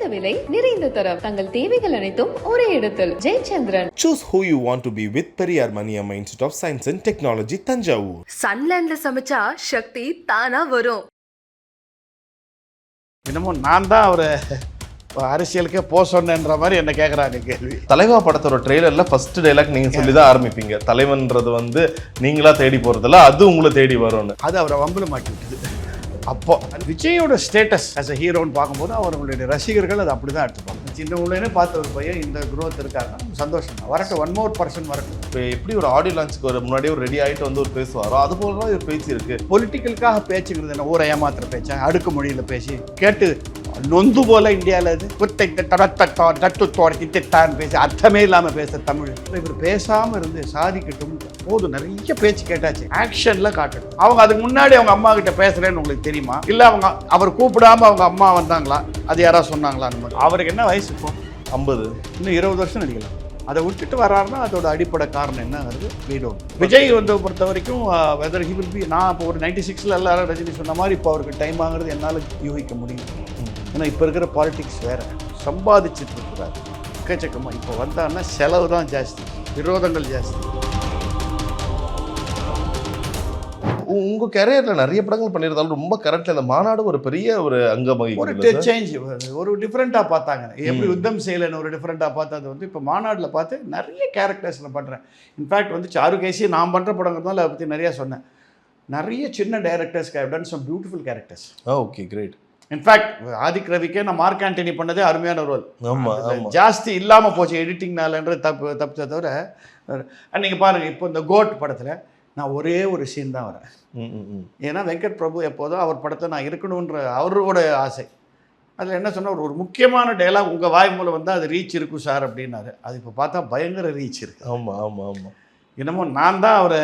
குறைந்த விலை நிறைந்த தரம். தங்கள் தேவைகள் அனைத்தும் ஒரே இடத்தில். Jayachandran. Choose who you want to be with Periyar Maniamma Institute of Science and Technology, Tanjavur. சன்லேண்ட்ல சமைச்சா சக்தி தானா வரும். இன்னமும் நான் தான் அவரை அரசியலுக்கே போக சொன்னேன்ற மாதிரி என்ன கேட்குறாங்க கேள்வி. தலைவா படத்தோட ட்ரெய்லர்ல ஃபர்ஸ்ட் டைலாக் நீங்க சொல்லி தான் ஆரம்பிப்பீங்க. தலைவன்றது வந்து நீங்களா தேடி போறதில்ல அது உங்களை தேடி வரும்னு. அது அவரை வம்புல மாட்டி விட்டுது. அப்போ விஜயோட ஸ்டேட்டஸ் ஆஸ் அ ஹீரோன்னு பார்க்கும்போது அவர்களுடைய ரசிகர்கள் அது அப்படி தான் எடுத்துப்பாங்க. சின்ன உள்ளேனே பார்த்த ஒரு பையன் இந்த growth இருக்காருன்னா சந்தோஷம் தான் வரட்டும் ஒன் மோர் பர்சன் வரட்டும். இப்போ எப்படி ஒரு ஆடியோ லான்ச்சுக்கு ஒரு முன்னாடியே ஒரு ரெடி ஆயிட்டு வந்து ஒரு பேசுவாரோ அது போல தான் ஒரு பேச்சு இருக்கு. பொலிட்டிக்கலுக்காக பேச்சுங்கிறது என்ன? ஊரை ஏமாத்துற பேச்சா? அடுக்கு மொழியில் பேசி கேட்டு நொந்து போல இந்தியாவில் இது குத்தை தடத்தட்டோ தட்டுத்தோட திட்டான்னு பேசி அர்த்தமே இல்லாமல் பேச தமிழ். இவர் பேசாமல் இருந்து சாதிக்கட்டும். போதும் நிறைய பேச்சு கேட்டாச்சு. ஆக்ஷனில் காட்டணும் அவங்க அதுக்கு முன்னாடி அவங்க அம்மா கிட்ட பேசுகிறேன்னு உங்களுக்கு தெரியுமா? இல்லை அவங்க அவர் கூப்பிடாம அவங்க அம்மா வந்தாங்களா? அது யாராவது சொன்னாங்களா அந்த மாதிரி அவருக்கு என்ன வயசு இப்போ? ஐம்பது. இன்னும் இருபது வருஷம் நடிக்கலாம். அதை விட்டுட்டு வர்றாருன்னா அதோட அடிப்படை காரணம் என்னங்கிறது வீடோ விஜய் வந்து பொறுத்த வரைக்கும் வெதர் ஹி வில் பி நான் இப்போ ஒரு நைன்டி சிக்ஸில் எல்லாரும் ரஜினி சொன்ன மாதிரி இப்போ அவருக்கு டைம் ஆகுறது என்னால் யூகிக்க முடியும். ஏன்னா இப்போ இருக்கிற பாலிடிக்ஸ் வேறு. சம்பாதிச்சுட்டு இருக்கிறாரு. எக்கச்சக்கமாக இப்போ வந்தாருன்னா செலவு தான் ஜாஸ்தி. விரோதங்கள் ஜாஸ்தி. உ- உங்க கரியர்ல நிறைய படங்கள் பண்ணியிருந்தாலும் ரொம்ப கரெக்ட்ல இந்த மாநாடு ஒரு பெரிய ஒரு அங்கம் ஒரு சேஞ்ச் ஒரு டிஃப்ரெண்ட்டாக பார்த்தாங்க. எப்படி யுத்தம் செய்யலைன்னு ஒரு டிஃப்ரெண்ட்டாக பார்த்தது வந்து இப்போ மாநாட்டில் பார்த்து நிறைய கேரக்டர்ஸில் பண்ணுறேன் இன்ஃபேக்ட் வந்து சாருகேசி நான் பண்ணுற படங்கிறதுனால அதை பற்றி நிறைய சொன்னேன். நிறைய சின்ன directors have done some beautiful characters okay great in fact Adhik ரவிக்கே நான் மார்க் ஆண்டனி பண்ணதே அருமையான ரோல் ஜாஸ்தி இல்லாமல் போச்சு எடிட்டிங்னாலன்ற தப்பு தப்பிச்ச தவிர நீங்கள் பாருங்கள் இப்போ இந்த கோட் படத்தில் நான் ஒரே ஒரு சீன் தான் வரேன். ஏன்னா வெங்கட் பிரபு எப்போதும் அவர் படத்தை நான் இருக்கணுன்ற அவரோட ஆசை. அதில் என்ன சொன்னார் ஒரு முக்கியமான டயலாக் உங்கள் வாய் மூலம் வந்தால் அது ரீச் இருக்கும் சார் அப்படின்னாரு. அது இப்போ பார்த்தா பயங்கர ரீச் இருக்கு. ஆமா ஆமா ஆமா. இன்னமும் நான் தான் அவரை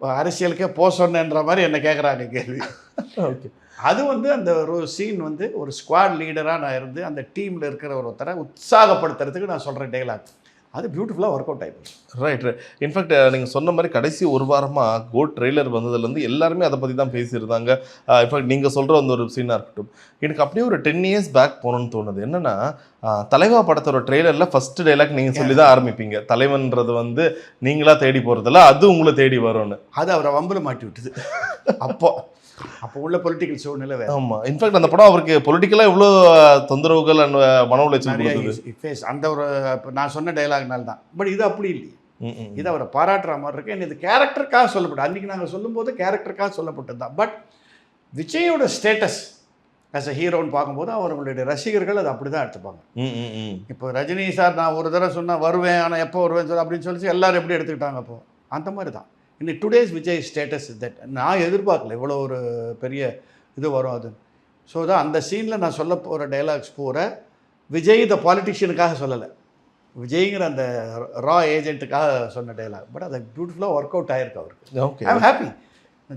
அரசியலுக்கே போக சொன்னேன்ற மாதிரி என்ன கேட்குறாங்க கேள்வி. ஓகே. அது வந்து அந்த ஒரு சீன் வந்து ஒரு ஸ்குவாட் லீடராக நான் இருந்து அந்த டீமில் இருக்கிற ஒருத்தரை உற்சாகப்படுத்துறதுக்கு நான் சொல்கிற டயலாக் அது பியூட்டிஃபுல்லாக ஒர்க் அவுட் ஆகிப்போச்சு ரைட் இன்ஃபேக்ட் நீங்கள் சொன்ன மாதிரி கடைசி ஒரு வாரமாக கோட் ட்ரெய்லர் வந்ததுலேருந்து எல்லாருமே அதை பற்றி தான் பேசியிருந்தாங்க இன்ஃபேக்ட் நீங்கள் சொல்கிற அந்த ஒரு சீனாக இருக்கட்டும். எனக்கு அப்படியே ஒரு டென் இயர்ஸ் பேக் போகணும்னு தோணுது. என்னன்னா தலைவா படத்தோட ட்ரெய்லரில் ஃபர்ஸ்ட் டைலாக் நீங்கள் சொல்லி தான் ஆரம்பிப்பீங்க. தலைவன்றது வந்து நீங்களா தேடி போகிறதில்ல அது உங்களை தேடி வரும்னு. அது அவரை வம்புல மாட்டி விட்டுது. அப்போ அப்போ உள்ள பொலிட்டிக்கல் சூழ்நிலை வேறு. ஆமாம் இன்ஃபேக்ட் அந்த படம் அவருக்கு பொலிட்டிக்கலாக இவ்வளோ தொந்தரவுகள் அண்ட் மன உளைச்சல் ஃபேஸ் அந்த ஒரு இப்போ நான் சொன்ன டைலாக்னால தான். பட் இது அப்படி இல்லையே. ம், இது அவரை பாராட்டுற மாதிரி இருக்கு. இது கேரக்டருக்காக சொல்லப்படும் அன்றைக்கி நாங்கள் சொல்லும்போது கேரக்டருக்காக சொல்லப்பட்டது தான். பட் விஜயோட ஸ்டேட்டஸ் ஆஸ் அ ஹீரோன்னு பார்க்கும்போது அவர்களுடைய ரசிகர்கள் அது அப்படி தான் எடுத்துப்பாங்க. இப்போ ரஜினி சார் நான் ஒரு தடவை சொன்னால் வருவேன் ஆனால் எப்போ வருவேன் சொல்ல அப்படின்னு சொல்லி எல்லாரும் எப்படி எடுத்துக்கிட்டாங்க அப்போ? அந்த மாதிரி தான். இன்னைக்கு டுடேஸ் விஜய் ஸ்டேட்டஸ் தட் நான் எதிர்பார்க்கல. இவ்வளோ ஒரு பெரிய இது வரும் அது. ஸோ தான் அந்த சீனில் நான் சொல்ல போகிற டைலாக்ஸ் பூரா விஜய் த பாலிட்டிஷியனுக்காக சொல்லலை. விஜய்ங்கிற அந்த ரா ஏஜென்ட்டுக்காக சொன்ன டைலாக் பட் அது பியூட்டிஃபுல்லாக ஒர்க் அவுட் ஆயிருக்கு அவருக்கு. ஓகே ஐம் ஹாப்பி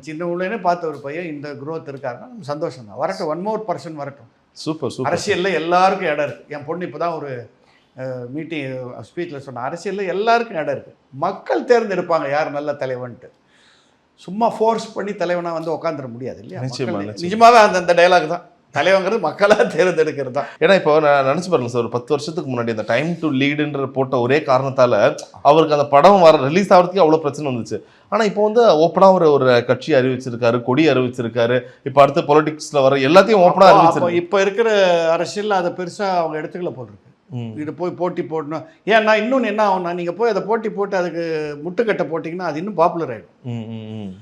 சின்ன உள்ளேனே பார்த்த ஒரு பையன் இந்த growth இருக்காருன்னா நம்ம சந்தோஷம் தான் வரட்டும் ஒன் மோர் பர்சன் வரட்டும். சூப்பர் சூப்பர் அரசியலில் எல்லாருக்கும் இடம் இருக்குது என் பொண்ணு இப்போ தான் ஒரு மீட்டிங் ஸ்பீச்சில் சொன்ன அரசியலில் எல்லாருக்கும் இடம் இருக்குது மக்கள் தேர்ந்தெடுப்பாங்க யார் நல்ல தலைவன்ட்டு. சும்மா ஃபோர்ஸ் பண்ணி தலைவனாக வந்து உட்காந்துட முடியாது இல்லையா. நிஜமாவே அந்த அந்த டைலாக் தான். தலைவங்கிறது மக்களாக தேர்ந்தெடுக்கிறது தான். ஏன்னா இப்போ நான் நினச்சி பாருங்க சார் ஒரு பத்து வருஷத்துக்கு முன்னாடி அந்த டைம் டு லீடுன்ற போட்ட ஒரே காரணத்தால அவருக்கு அந்த படம் வர ரிலீஸ் ஆகிறதுக்கு அவ்வளோ பிரச்சனை வந்துச்சு. ஆனால் இப்போ வந்து ஓப்பனாக ஒரு ஒரு கட்சி அறிவிச்சிருக்காரு கொடி அறிவிச்சிருக்காரு. இப்போ அடுத்து பொலிட்டிக்ஸில் வர எல்லாத்தையும் ஓப்பனாக அறிவிச்சிருக்காரு. இப்போ இருக்கிற அரசியலில் அதை பெருசாக அவங்க எடுத்துக்கல ம். இது போய் போட்டி போடணும். ஏன்னா இன்னொன்று என்ன ஆகும்னா நீங்கள் போய் அதை போட்டி போட்டு அதுக்கு முட்டுக்கட்டை போட்டிங்கன்னா அது இன்னும் பாப்புலர் ஆகிடும் ம், ம், ம்.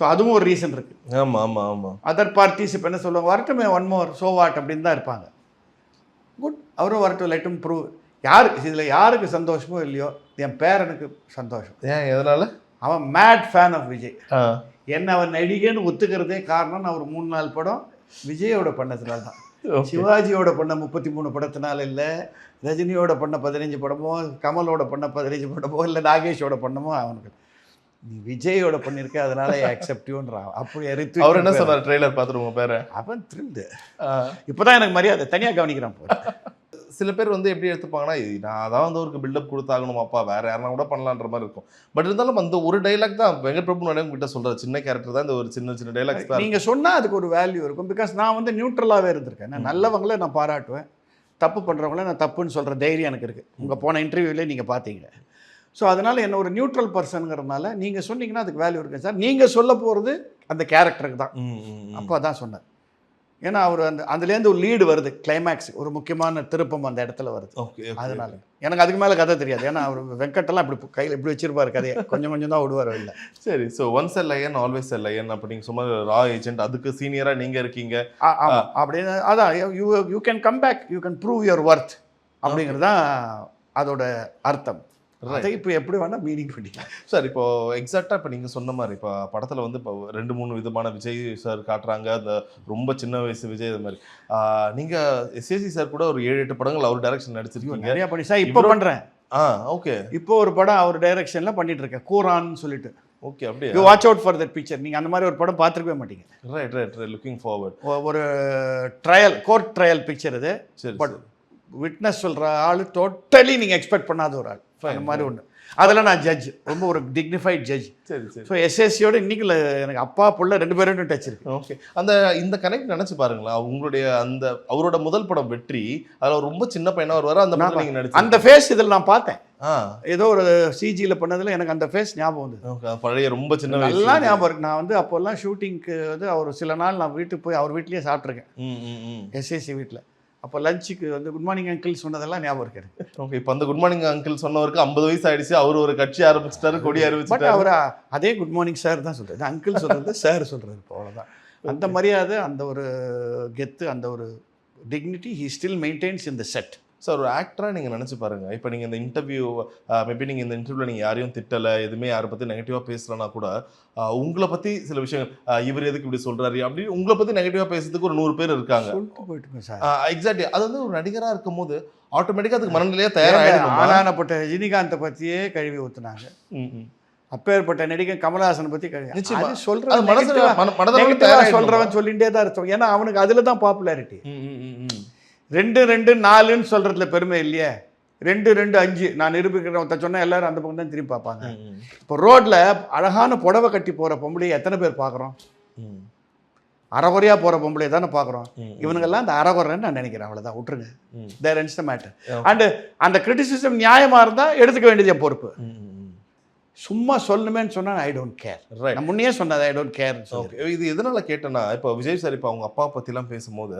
ஸோ அதுவும் ஒரு ரீசன் இருக்குது ஆமா ஆமா ஆமா. அதர் பார்ட்டிஸ் இப்போ என்ன சொல்லுவாங்க வரட்டுமே ஒன் மோர் சோ வாட் அப்படின்னு தான் இருப்பாங்க. குட் அவரும் வரட்டும் லெட்டும் ப்ரூவ் யாருக்கு இதில் யாருக்கு சந்தோஷமோ இல்லையோ என் பேரனுக்கு சந்தோஷம். ஏன் எதனால? அவன் மேட் ஃபேன் ஆஃப் விஜய். ஆ. என்ன அவன் நடிகன்னு ஒத்துக்கிறதே காரணம் நான் ஒரு மூணு நாள் படம் விஜயோட பண்ணதுனால தான். சிவாஜியோட பண்ண முப்பத்தி மூணு படத்தினால இல்லை ரஜினியோட பண்ண பதினஞ்சு படமோ கமலோட பண்ண பதினஞ்சு படமோ இல்லை நாகேஷோட பண்ணமோ அவனுக்கு. நீ விஜயோட பண்ணியிருக்க அதனால அக்செப்டிவ்ன்றான் அப்படி ரித்து அவர் என்ன சொன்னார்? ட்ரெய்லர் உங்க பேரை. அவன் த்ரில்டு இப்போதான் எனக்கு மரியாதை தனியாக கவனிக்கிறான் போல. சில பேர் வந்து எப்படி எடுத்துப்பாங்கன்னா இது நான் தான் வந்து அவருக்கு பில்டப் கொடுத்தாகணுமாப்பா வேற யாருனா கூட பண்ணலான்ற மாதிரி இருக்கும். பட் இருந்தாலும் அந்த ஒரு டைலாக் தான் வெங்கட் பிரபு நிறைய கிட்ட சொல்றாரு. சின்ன கேரக்டர் தான் இந்த ஒரு சின்ன சின்ன டைலாக்ஸ் தான் நீங்க சொன்னா அதுக்கு ஒரு வேல்யூ இருக்கும். பிகாஸ் நான் வந்து நியூட்ரலாகவே இருந்திருக்கேன். நான் நல்லவங்கள நான் பாராட்டுவேன். தப்பு பண்ணுறவங்கள நான் தப்புன்னு சொல்கிற தைரியம் எனக்கு இருக்குது உங்கள் போன இன்டர்வியூலே நீங்கள் பார்த்தீங்க. ஸோ அதனால் என்ன ஒரு நியூட்ரல் பர்சனுங்கிறதுனால நீங்கள் சொன்னீங்கன்னா அதுக்கு வேல்யூ இருக்குது சார். நீங்கள் சொல்ல போகிறது அந்த கேரக்டருக்கு தான். அப்போ தான் சொன்னார் ஏன்னா அவர் அந்த அதுலேருந்து ஒரு லீடு வருது கிளைமேக்ஸ் ஒரு முக்கியமான திருப்பம் அந்த இடத்துல வருது. ஓகே. அதனால. எனக்கு அதுக்கு மேலே கதை தெரியாது. ஏன்னா அவர் வெங்கட்டெல்லாம் இப்படி கையில் இப்படி வச்சிருப்பாரு கதையை. கொஞ்சம் கொஞ்சம் தான் விடுவார் இல்லை சரி so once a lion always a lion அப்படி நீங்க சும்மா ரா ஏஜென்ட் அதுக்கு சீனியரா நீங்க இருக்கீங்க. ஆமாம் அப்படின்னு அதான் you you can come back you can prove your worth அப்படிங்கிறது தான் அதோட அர்த்தம். அதை இப்போ எப்படி வேணால் மீனிங் பண்ணிக்கலாம். சார் இப்போ எக்ஸாக்டா இப்போ நீங்க சொன்ன மாதிரி இப்போ படத்துல வந்து இப்போ ரெண்டு மூணு விதமான விஜய் சார் காட்டுறாங்க. அந்த ரொம்ப சின்ன வயசு விஜய் அது மாதிரி. ஆஹ் நீங்க எஸ்ஏசி சார் கூட ஒரு ஏழு எட்டு படங்கள் அவர் டைரக்ஷன் நடிச்சிருக்கீங்க. நிறையா பண்ணி சார் இப்போ பண்ணுறேன் ஆ ஓகே இப்போ ஒரு படம் அவர் டைரக்ஷனில் பண்ணிட்டு இருக்கேன். கூரான்னு சொல்லிட்டு. ஓகே அப்படியே? You watch out for that picture நீங்கள் அந்த மாதிரி ஒரு படம் பார்த்துருக்கவே மாட்டீங்க. Right right right looking forward ஒரு ட்ரையல் கோர்ட் ட்ரையல் பிக்சர் இது. சரி பட் விட்னஸ் சொல்கிற ஆள் டோட்டலி நீங்கள் எக்ஸ்பெக்ட் பண்ணாத ஒரு ஆள். அந்த மாதிரி ஒன்று அதில் நான் ஜட்ஜ் ரொம்ப ஒரு டிக்னிஃபைட் ஜட்ஜ் சரி சரி. ஸோ எஸ்எஸ்சியோட இன்னைக்கு எனக்கு அப்பா புள்ள ரெண்டு பேரும் டச் இருக்கு. ஓகே அந்த இந்த கனெக்ட் நினைச்சு பாருங்களா உங்களுடைய அந்த அவரோட முதல் படம் வெற்றி அதுல ரொம்ப சின்ன பையனா வருவாரு? அந்த படத்துல நீங்க நடிச்சு அந்த ஃபேஸ் இதில் நான் பார்த்தேன். ஏதோ ஒரு சிஜியில் பண்ணதில் எனக்கு அந்த ஃபேஸ் ஞாபகம் வந்து பழைய ரொம்ப சின்ன நல்லா ஞாபகம் இருக்கு. நான் வந்து அப்போல்லாம் ஷூட்டிங்க்கு வந்து அவர் சில நாள் நான் வீட்டுக்கு போய் அவர் வீட்லேயே சாப்பிட்ருக்கேன் எஸ்எஸ்சி வீட்டில் அப்போ லஞ்சுக்கு வந்து குட் மார்னிங் அங்கிள் சொன்னதெல்லாம் ஞாபகம் இருக்கு ஓகே இப்போ அந்த குட் மார்னிங் அங்கிள் சொன்னவருக்கு ஐம்பது வயசு ஆயிடுச்சு அவர் ஒரு கட்சி ஆரம்பிச்சிட்டாரு கொடி அறிவிச்சிட்டாரு அவர் அதே குட் மார்னிங் சார் தான் சொல்றாரு. அங்கிள் சொல்றது சார் சொல்றது இப்போ அவ்வளோதான் அந்த மரியாதை அந்த ஒரு கெத்து அந்த ஒரு dignity he still maintains in the set sir ஒரு ஆக்டரா நீங்க நினைச்சு பாருங்க. இப்போ நீங்க இந்த இன்டர்வியூ மேபி நீங்க இந்த இன்டர்வியூல நீங்க யாரையும் திட்டல எதுவுமே யாரை பத்தி நெகட்டிவா பேசலனா கூட உங்களை பத்தி சில விஷயங்கள் இவர் எதுக்கு இப்படி சொல்றாரு அப்படி உங்களை பத்தி நெகட்டிவா பேசுறதுக்கு ஒரு நூறு பேர் இருக்காங்க. எக்ஸாக்ட்லி அது வந்து ஒரு நடிகரா இருக்கும்போது ஆட்டோமேட்டிக்கா அதுக்கு மனநிலையா தயாராகிடும் ஆனானப்பட்ட ரஜினிகாந்தை பற்றியே கழுவி ஊத்துனாங்க. அப்பேற்பட்ட நடிகன் கமலஹாசனை பற்றி கழுவி தயாராகிடும். சொல்றவன் சொல்லிட்டே தான் இருக்கும் ஏன்னா அவனுக்கு அதில் தான் பாப்புலாரிட்டி ரெண்டு ரெண்டு நாலுன்னு சொல்றதுல பெருமை இல்லையே? ரெண்டு ரெண்டு அஞ்சு. நான் நிரூபிக்கிறேன் ஒருத்தன் சொன்னா எல்லாரும் அந்த பக்கம் தான் திரும்பி பார்ப்பாங்க. இப்போ ரோட்ல அழகான புடவை கட்டி போற பொம்பளையை எத்தனை பேர் பார்க்குறோம்? அறகுறையா போற பொம்பளையை தானே பார்க்குறோம். இவனுங்கெல்லாம் அந்த அறகுறைன்னு நான் நினைக்கிறேன். அவ்வளவுதான். விட்டுருங்க. There ends the matter and அந்த கிரிட்டிசிசம் நியாயமா இருந்தா எடுத்துக்க வேண்டியது என் பொறுப்பு. சும்மா சொல்லணுமேன்னு சொன்னா ஐ டோன்ட் கேர். நான் முன்னே சொன்னது ஐ டோன்ட் கேர் ஓகே இது எதனால கேட்டேன்னா இப்போ விஜய் சார் இப்போ அவங்க அப்பா பத்திலாம் பேசும்போது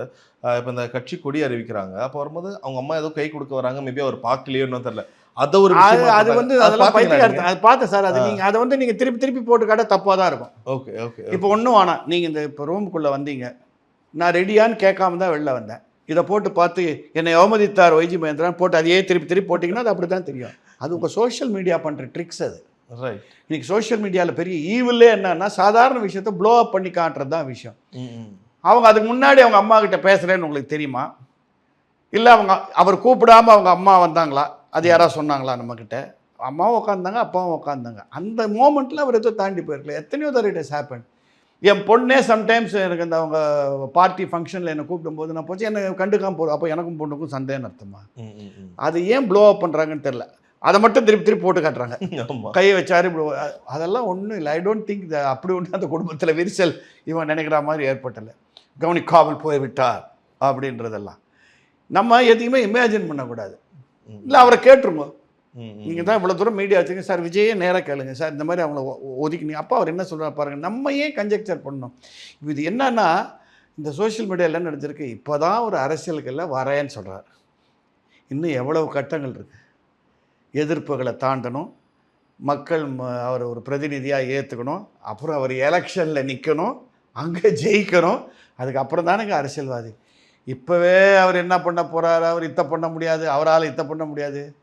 இப்போ இந்த கட்சி கொடி அறிவிக்கிறாங்க. அப்போ வரும்போது அவங்க அம்மா ஏதோ கை கொடுக்க வராங்க. மேபி அவர் பார்க்கலையோ என்னன்னு தெரியல. அத ஒரு அது வந்து அதெல்லாம் நீங்க? அது பார்த்தேன் சார் அது நீங்க அதை வந்து நீங்க திருப்பி திருப்பி போட்டு காட்ட தப்பா தான் இருக்கும். ஓகே ஓகே இப்போ ஒன்றும் வேணாம். நீங்கள் இந்த இப்போ ரூமுக்குள்ளே வந்தீங்க. நான் ரெடியான்னு கேட்காம தான் வெளில வந்தேன். இதை போட்டு பார்த்து என்னை அவமதித்தார் ஒய்ஜி மகேந்திரன். போட்டு அதையே திருப்பி திருப்பி போட்டிங்கன்னா அது அப்படி தான் தெரியும். அது உங்கள் சோஷியல் மீடியா பண்ணுற ட்ரிக்ஸ் அது. ரைட் இன்னைக்கு சோஷியல் மீடியாவில் பெரிய ஈவிலே என்னன்னா சாதாரண விஷயத்த ப்ளோ அப் பண்ணி காட்டுறது தான் விஷயம் அவங்க அதுக்கு முன்னாடி அவங்க அம்மா கிட்ட பேசுகிறேன்னு உங்களுக்கு தெரியுமா? இல்லை அவங்க அவர் கூப்பிடாம அவங்க அம்மா வந்தாங்களா? அது யாராவது சொன்னாங்களா நம்மக்கிட்ட அம்மாவும் உட்காந்தாங்க அப்பாவும் உட்காந்தாங்க அந்த மோமெண்ட்டில் அவர் ஏதோ தாண்டி போயிருக்கல. எத்தனையோ தடவை இட் இஸ் ஹேப்பன் என் பொண்ணே சம்டைம்ஸ் எனக்கு அந்த அவங்க பார்ட்டி ஃபங்க்ஷனில் என்னை கூப்பிடும்போது நான் போச்சு என்னை கண்டுக்காம போகிறோம் அப்போ எனக்கும் பொண்ணுக்கும் சந்தேகம் அர்த்தமா? அது ஏன் ப்ளோ அப் பண்ணுறாங்கன்னு தெரில அதை மட்டும் திருப்பி திருப்பி போட்டு காட்டுறாங்க. கையை வச்சாரு இப்படி அதெல்லாம் ஒன்றும் இல்லை. ஐ டோன்ட் திங்க் அப்படி ஒன்றும் அந்த குடும்பத்தில் விரிசல் இவன் நினைக்கிற மாதிரி ஏற்பட்டல. கவனிக்காமல் போய்விட்டார் அப்படின்றதெல்லாம். நம்ம எதையுமே இமேஜின் பண்ணக்கூடாது. இல்லை அவரை கேட்டுருங்க. நீங்கள் தான் இவ்வளோ தூரம் மீடியா வச்சுங்க சார் விஜயே நேராக கேளுங்க. சார் இந்த மாதிரி அவங்கள ஒதுக்கினீங்க அப்பா அவர் என்ன சொல்கிறார் பாருங்க. நம்ம ஏன் கன்ஜெக்சர் பண்ணணும்? இது என்னன்னா இந்த சோஷியல் மீடியாவில் என்ன நடந்திருக்கு? இப்போ தான் ஒரு அரசியலுக்கெல்லாம் வரேன்னு சொல்கிறார் இன்னும் எவ்வளவு கட்டங்கள் இருக்கு? எதிர்ப்புகளை தாண்டணும். மக்கள் ம- அவர் ஒரு பிரதிநிதியாக ஏற்றுக்கணும் அப்புறம் அவர் எலெக்ஷனில் நிற்கணும் அங்கே ஜெயிக்கணும். அதுக்கப்புறம் தானேங்க அரசியல்வாதி. இப்போவே அவர் என்ன பண்ண போகிறாரு அவர் இத்த பண்ண முடியாது. அவரால் இத்த பண்ண முடியாது.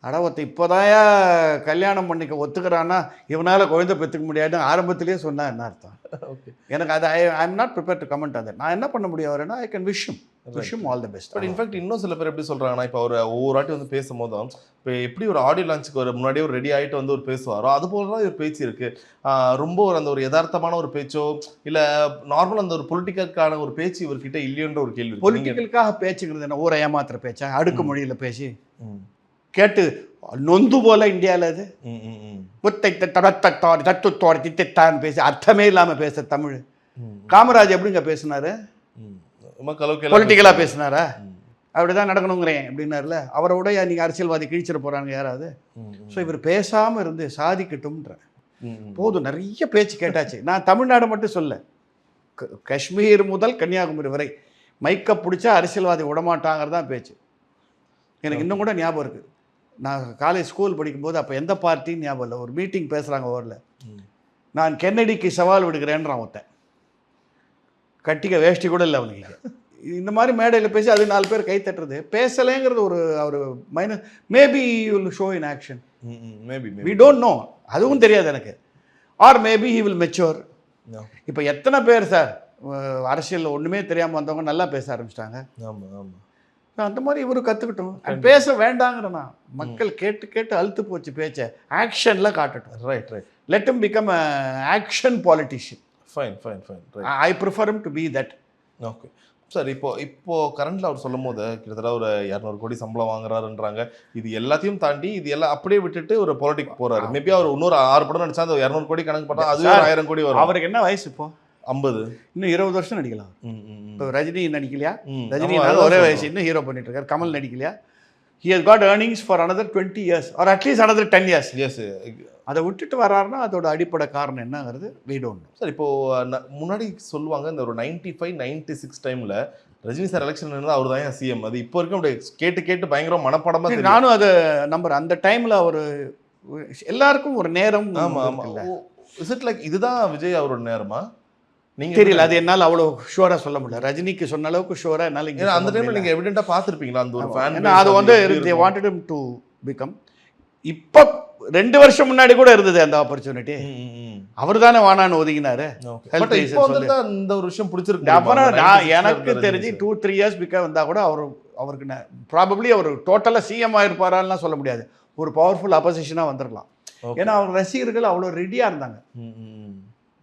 அட ஒருத்த இப்போதாயா கல்யாணம் பண்ணிக்க ஒத்துக்கிறான்னா இவனால் குழந்தை பெற்றுக்க முடியாதுன்னு ஆரம்பத்திலேயே சொன்னா என்ன அர்த்தம்? ஓகே எனக்கு அது I I am not prepare to comment அது நான் என்ன பண்ண முடியும் அவர்னா I can wish him wish him all the best but in fact இன்னும் சில பேர் எப்படி சொல்றாங்கன்னா இப்போ அவர் ஒவ்வொரு வாட்டி வந்து பேசும்போதும் இப்போ எப்படி ஒரு ஆடியோ லான்ச்சுக்கு ஒரு முன்னாடியே ஒரு ரெடி ஆயிட்டு வந்து ஒரு பேசுவாரோ அது போல தான் ஒரு பேச்சு இருக்கு. ரொம்ப ஒரு அந்த ஒரு யதார்த்தமான ஒரு பேச்சோ இல்ல நார்மல் அந்த ஒரு பொலிட்டிக்கலுக்கான ஒரு பேச்சு இவர்கிட்ட இல்லையோன்ற ஒரு கேள்வி பொலிட்டிக்கலுக்காக பேச்சுங்கிறது என்ன? ஊரை ஏமாத்துற பேச்சா? அடுக்கு மொழியில் பேசி. கேட்டு நொந்து போல இந்தியாவில் அது. புத்தை தடத்தோட தத்துத்தோட தித்தான் பேசி அர்த்தமே இல்லாமல் பேச தமிழ். காமராஜ் எப்படிங்க பேசினாரு? பொலிட்டிக்கலாக பேசினாரா? ம். அப்படி தான் நடக்கணுங்கிறேன் அப்படின்னாருல. அவரை விட நீங்கள் அரசியல்வாதி கிழிச்சிட போகிறாங்க யாராவது? ஸோ இவர் பேசாமல் இருந்து சாதிக்கட்டும்ன்ற. போதும் நிறைய பேச்சு கேட்டாச்சு. நான் தமிழ்நாடு மட்டும் சொல்ல. காஷ்மீர் முதல் கன்னியாகுமரி வரை மைக்க பிடிச்சா அரசியல்வாதி விடமாட்டாங்கிறது தான் பேச்சு. எனக்கு இன்னும் கூட ஞாபகம் இருக்குது நான் காலேஜ் ஸ்கூல் படிக்கும்போது அப்போ எந்த பார்ட்டின்னு ஞாபகம் இல்லை. ஒரு மீட்டிங் பேசுகிறாங்க ஊரில் நான் கென்னடிக்கு சவால் விடுகிறேன்றான் ஒருத்தன். கட்டிக்க வேஷ்டி கூட இல்லை அவனுக்கு. இந்த மாதிரி மேடையில் பேசி அது நாலு பேர் கை தட்டுறது. பேசலைங்கிறது ஒரு ஒரு minus maybe will show in action maybe we don't know அதுவும் தெரியாது எனக்கு. Or maybe he will mature இப்போ எத்தனை பேர் சார் அரசியலில் ஒன்றுமே தெரியாமல் வந்தவங்க நல்லா பேச ஆரம்பிச்சிட்டாங்க. ஆமா ஆமா. அந்த மாதிரி இவரு கற்றுக்கிட்டோம் பேச வேண்டாங்கிறனா மக்கள் கேட்டு கேட்டு அழுத்து போச்சு பேச்சை. ஆக்ஷனில் காட்டட்டும். Right right let become action politician fine fine fine I prefer to be that okay sir இப்போ இப்போ கரண்ட்ல அவர் சொல்லும் போது கிட்டத்தட்ட ஒரு இரநூறு கோடி சம்பளம் வாங்குறாருன்றாங்க. இது எல்லாத்தையும் தாண்டி இது எல்லாம் அப்படியே விட்டுட்டு ஒரு பொலிட்டிக் போறாரு. மேபி அவர் இன்னொரு ஆறு படம் நடிச்சா அந்த இரநூறு கோடி கணக்கு பண்ணா Sir, ஆயிரம் கோடி வரும். அவருக்கு என்ன வயசு இப்போ? ஐம்பது. இன்னும் இருபது வருஷம் நடிக்கலாம். இப்போ ரஜினி நடிக்கலையா? ரஜினி ஒரே வயசு இன்னும் ஹீரோ பண்ணிட்டு இருக்காரு. Kamal நடிக்கலையா? He has got earnings for another twenty years or at least another ten years yes அதை விட்டுட்டு வராருன்னா அதோட அடிப்படை காரணம் என்னங்கிறது we don't know. சார் இப்போ ந- முன்னாடி சொல்லுவாங்க இந்த ஒரு நைன்டி ஃபைவ் நைன்டி சிக்ஸ் டைம்ல ரஜினி சார் எலெக்ஷன் இருந்தால் அவர் தான் சிஎம் அது இப்போ வரைக்கும் அப்படியே கேட்டு கேட்டு பயங்கர மனப்படமா தெரியும் நானும் அதை நம்புறேன். அந்த டைம்ல அவர் எல்லாருக்கும் ஒரு நேரம் ஆமா ஆமா. இருக்குல்ல. இஸ் இட் லைக் இதுதான் விஜய் அவரோட நேரமா? நீங்க தெரியல அது என்னால அவ்வளோ ஷுவரா சொல்ல முடியல. ரஜினிக்கு சொன்ன அளவுக்கு ஷுவரா என்னால ஏன்னா அந்த டைம்ல. நீங்க எவிடென்ட்டா பார்த்திருப்பீங்களா அந்த ஒரு ஃபேன் அது வந்து they wanted him to become இப்போ ரெண்டு வருஷம் முன்னாடி கூட இருந்தது அந்த ஆப்பர்ச்சுனிட்டி அவர் தானே வானான்னு ஒதுங்கினாரு. இந்த ஒரு விஷயம் பிடிச்சிருக்கு அப்புறம் நான் எனக்கு தெரிஞ்சு டூ த்ரீ இயர்ஸ் பிக்க வந்தா கூட அவர் அவருக்கு ப்ராபப்ளி அவர் டோட்டலாக சிஎம் ஆயிருப்பாரான்லாம் சொல்ல முடியாது. ஒரு பவர்ஃபுல் அப்போசிஷனாக வந்திருக்கலாம். ஏன்னா அவர் ரசிகர்கள் அவ்வளோ ரெடியாக இருந்தாங்க.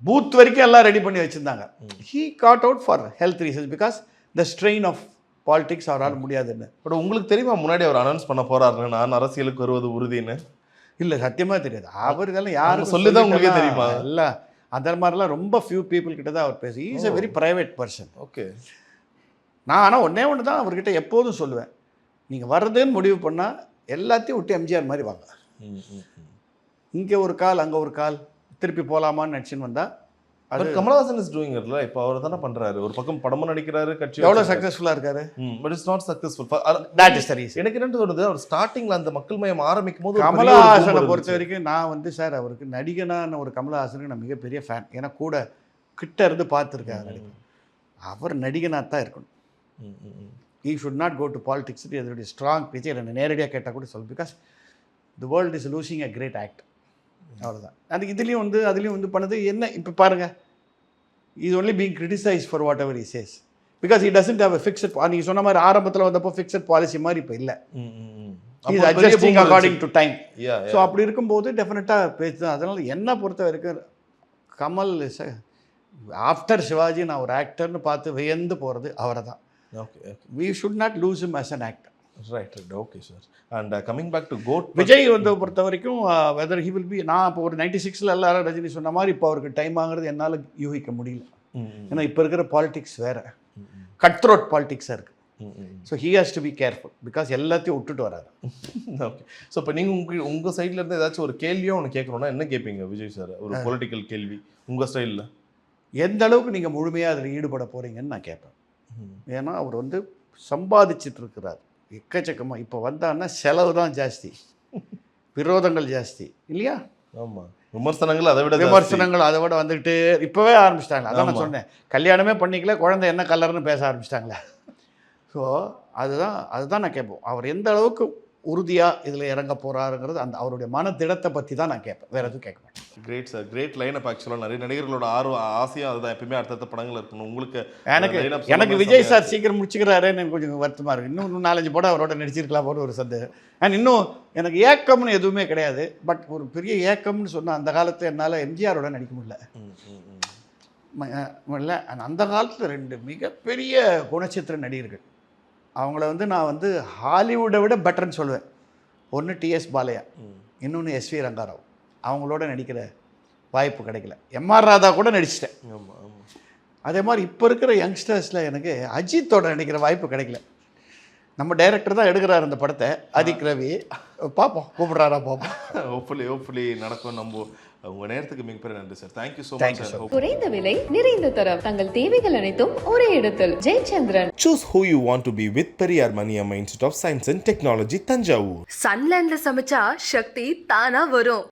பூத் வரைக்கும் எல்லாம் ரெடி பண்ணி வச்சுருந்தாங்க. He got out for health reasons because the strain of politics அவரால் முடியாதுன்னு. பட் உங்களுக்கு தெரியுமா முன்னாடி அவர் அனௌன்ஸ் பண்ண போறாருன்னு நான் அரசியலுக்கு வருவது உறுதின்னு? இல்லை சத்தியமாக தெரியாது. அவருக்கெல்லாம் யாரும் சொல்லிதான் உங்களுக்கே தெரியுமா? இல்லை அந்த மாதிரிலாம் ரொம்ப ஃபியூ பீப்புள் கிட்ட தான் அவர் பேசு is a very private person okay. நான் ஆனால் ஒன்றே ஒன்று தான் அவர்கிட்ட எப்போதும் சொல்லுவேன். நீங்கள் வர்றதுன்னு முடிவு பண்ணால் எல்லாத்தையும் விட்டு எம்ஜிஆர் மாதிரி வாங்க. இங்கே ஒரு கால் அங்கே ஒரு கால். திருப்பி போகலாமான்னு நினச்சின்னு வந்தால் அது கமலஹாசன் இஸ் டூயிங் இல்ல? இப்போ அவர் தானே பண்றாரு. ஒரு பக்கம் படமும் நடிக்கிறாரு கட்சி எவ்வளோ சக்ஸஸ்ஃபுல்லாக இருக்காரு? But it's not successful that is reason எனக்கு என்ன தோணுது? அவர் ஸ்டார்டிங்ல அந்த மக்கள் மயம் ஆரம்பிக்கும் போது கமலஹாசனை பொறுத்த. வரைக்கும் நான் வந்து சார் அவருக்கு நடிகனான ஒரு கமலஹாசனுக்கு நான் மிகப்பெரிய ஃபேன் ஏன்னா கூட கிட்ட இருந்து பார்த்துருக்கேன் நடிகர். அவர் நடிகனாக தான் இருக்கணும். He should not go to politics அதோடைய ஸ்ட்ராங் பிச்சை என்னை நேரடியாக கேட்டால் கூட சொல் because the world is losing a great act அவ்வளோதான் அது இதுலேயும் வந்து அதுலேயும் வந்து பண்ணது என்ன இப்போ பாருங்கள் is only being criticised for whatever is says because he doesn't have fixed நீங்கள் சொன்ன மாதிரி ஆரம்பத்தில் வந்தப்போ ஃபிக்ஸட் பாலிசி மாதிரி இப்போ இல்லை. Is adjusting according. To time so. அப்படி இருக்கும்போது டெஃபினட்டாக பேச்சு தான் அதனால் என்னை பொறுத்த வரைக்கும் கமல் ஆஃப்டர் சிவாஜி நான் ஒரு ஆக்டர்னு பார்த்து வியந்து போகிறது அவரை தான். We should not lose him as an actor Right. Okay, sir. And uh, coming back to goat Vijay வந்து பொறுத்த வரைக்கும் வெதர் ஹி வில் பி நான் இப்போ ஒரு நைன்டி சிக்ஸில் எல்லாரும் ரஜினி சொன்ன மாதிரி இப்போ அவருக்கு டைம் ஆகுறது என்னால் யூகிக்க முடியல. ஏன்னா இப்போ இருக்கிற பாலிடிக்ஸ் வேறு. கட் த்ரோட் பாலிடிக்ஸாக இருக்குது. So he has to be careful because எல்லாத்தையும் விட்டுட்டு வராரு. ஓகே ஸோ இப்போ நீங்கள் உங்க உங்க சைட்ல இருந்து ஏதாச்சும் ஒரு கேள்வியோ ஒன்று கேட்கணும்னா என்ன கேட்பீங்க விஜய் சார் ஒரு பொலிட்டிக்கல் கேள்வி. உங்க ஸ்டைலில் எந்த அளவுக்கு நீங்கள் முழுமையாக அதில் ஈடுபட போகிறீங்கன்னு நான் கேட்பேன் ஏன்னா அவர் வந்து சம்பாதிச்சிட்டு இருக்கிறார். எக்கச்சக்கமாக இப்போ வந்தான்னா செலவு தான் ஜாஸ்தி. விரோதங்கள் ஜாஸ்தி. இல்லையா? ஆமா. விமர்சனங்கள் அதை விட. விமர்சனங்கள் அதை விட வந்துக்கிட்டு இப்போவே ஆரம்பிச்சிட்டாங்க அதான் நான். சொன்னேன். கல்யாணமே பண்ணிக்கல குழந்தை என்ன கலர்னு பேச ஆரம்பிச்சிட்டாங்களே. ஸோ அதுதான் அதுதான் நான் கேட்போம் அவர் எந்த அளவுக்கு உறுதியாக இதில் இறங்க போகிறாருங்கிறது அந்த அவருடைய மனதிடத்தை பற்றி தான் நான் கேட்பேன். வேறு எதுவும் கேட்க great sir great line up ஆக்சுவலாக நிறைய நடிகர்களோட ஆர்வம் ஆசையும் அதுதான். எப்பயுமே அடுத்தடுத்த படங்கள் இருக்கணும். உங்களுக்கு எனக்கு எனக்கு விஜய் சார் சீக்கிரம் முடிச்சுக்கிறாருன்னு எனக்கு கொஞ்சம் வருத்தமாக இருக்குது இன்னும் இன்னும் நாலஞ்சு படம் அவரோட நடிச்சிருக்கலாம் போல ஒரு சந்தேகம். அண்ட் இன்னும் எனக்கு ஏக்கம்னு எதுவுமே கிடையாது. பட் ஒரு பெரிய ஏக்கம்னு சொன்னால் அந்த காலத்தில் என்னால் எம்ஜிஆரோட நடிக்க முடியல. அந்த காலத்தில் ரெண்டு மிகப்பெரிய குணச்சித்திர நடிகர்கள். அவங்கள வந்து நான் வந்து ஹாலிவுட்டை விட பெட்டர்னு சொல்லுவேன் ஒன்று டிஎஸ் பாலையா. இன்னொன்று எஸ்வி ரங்காராவ். அவங்களோட நடிக்கிற வாய்ப்பு கிடைக்கல. எம்ஆர் ராதா கூட நடிச்சிட்டேன். அதே மாதிரி இப்போ இருக்கிற யங்ஸ்டர்ஸில் எனக்கு அஜித்தோட நடிக்கிற வாய்ப்பு கிடைக்கல. நம்ம டைரக்டர் தான் எடுக்கிறாரு இந்த படத்தை. அதிக் ரவி பார்ப்போம் கூப்பிடுறாரா பார்ப்போம் ஹோப்ஃபுல்லி ஹோப்ஃபுல்லி நடக்கும். நம்ம உங்க நேரத்துக்கு மிகப்பெரிய நன்றி sir thank you so Thank much. Sir குறைந்த விலை நிறைந்த தரம். தங்கள் தேவைகள் அனைத்தும் ஒரே இடத்தில். Jayachandran. Choose who you want to be with Periyar Maniamma Institute of Science and Technology, Tanjavur. சன்லேண்ட்ல சமைச்சா சக்தி தானா வரும்.